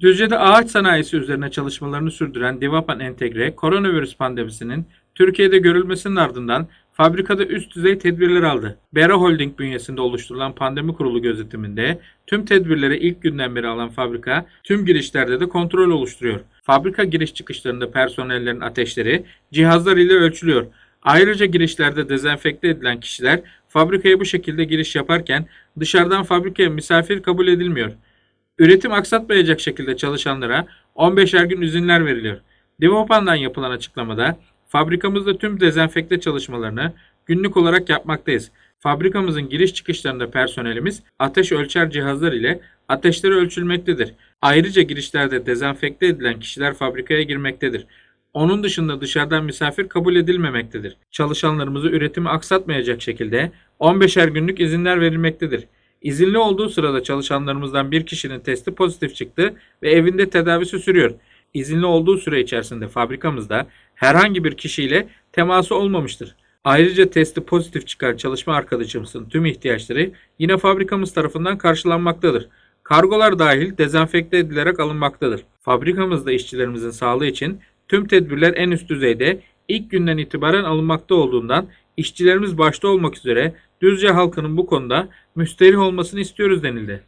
Düzce'de ağaç sanayisi üzerine çalışmalarını sürdüren Divapan Entegre, koronavirüs pandemisinin Türkiye'de görülmesinin ardından fabrikada üst düzey tedbirler aldı. Bera Holding bünyesinde oluşturulan pandemi kurulu gözetiminde tüm tedbirleri ilk günden beri alan fabrika tüm girişlerde de kontrol oluşturuyor. Fabrika giriş çıkışlarında personellerin ateşleri cihazlar ile ölçülüyor. Ayrıca girişlerde dezenfekte edilen kişiler fabrikaya bu şekilde giriş yaparken dışarıdan fabrikaya misafir kabul edilmiyor. Üretim aksatmayacak şekilde çalışanlara 15'er gün izinler veriliyor. Devopan'dan yapılan açıklamada fabrikamızda tüm dezenfekte çalışmalarını günlük olarak yapmaktayız. Fabrikamızın giriş çıkışlarında personelimiz ateş ölçer cihazlar ile ateşleri ölçülmektedir. Ayrıca girişlerde dezenfekte edilen kişiler fabrikaya girmektedir. Onun dışında dışarıdan misafir kabul edilmemektedir. Çalışanlarımızı üretimi aksatmayacak şekilde 15'er günlük izinler verilmektedir. İzinli olduğu sırada çalışanlarımızdan bir kişinin testi pozitif çıktı ve evinde tedavisi sürüyor. İzinli olduğu süre içerisinde fabrikamızda herhangi bir kişiyle teması olmamıştır. Ayrıca testi pozitif çıkan çalışma arkadaşımızın tüm ihtiyaçları yine fabrikamız tarafından karşılanmaktadır. Kargolar dahil dezenfekte edilerek alınmaktadır. Fabrikamızda işçilerimizin sağlığı için tüm tedbirler en üst düzeyde ilk günden itibaren alınmakta olduğundan işçilerimiz başta olmak üzere Düzce halkının bu konuda müsterih olmasını istiyoruz denildi.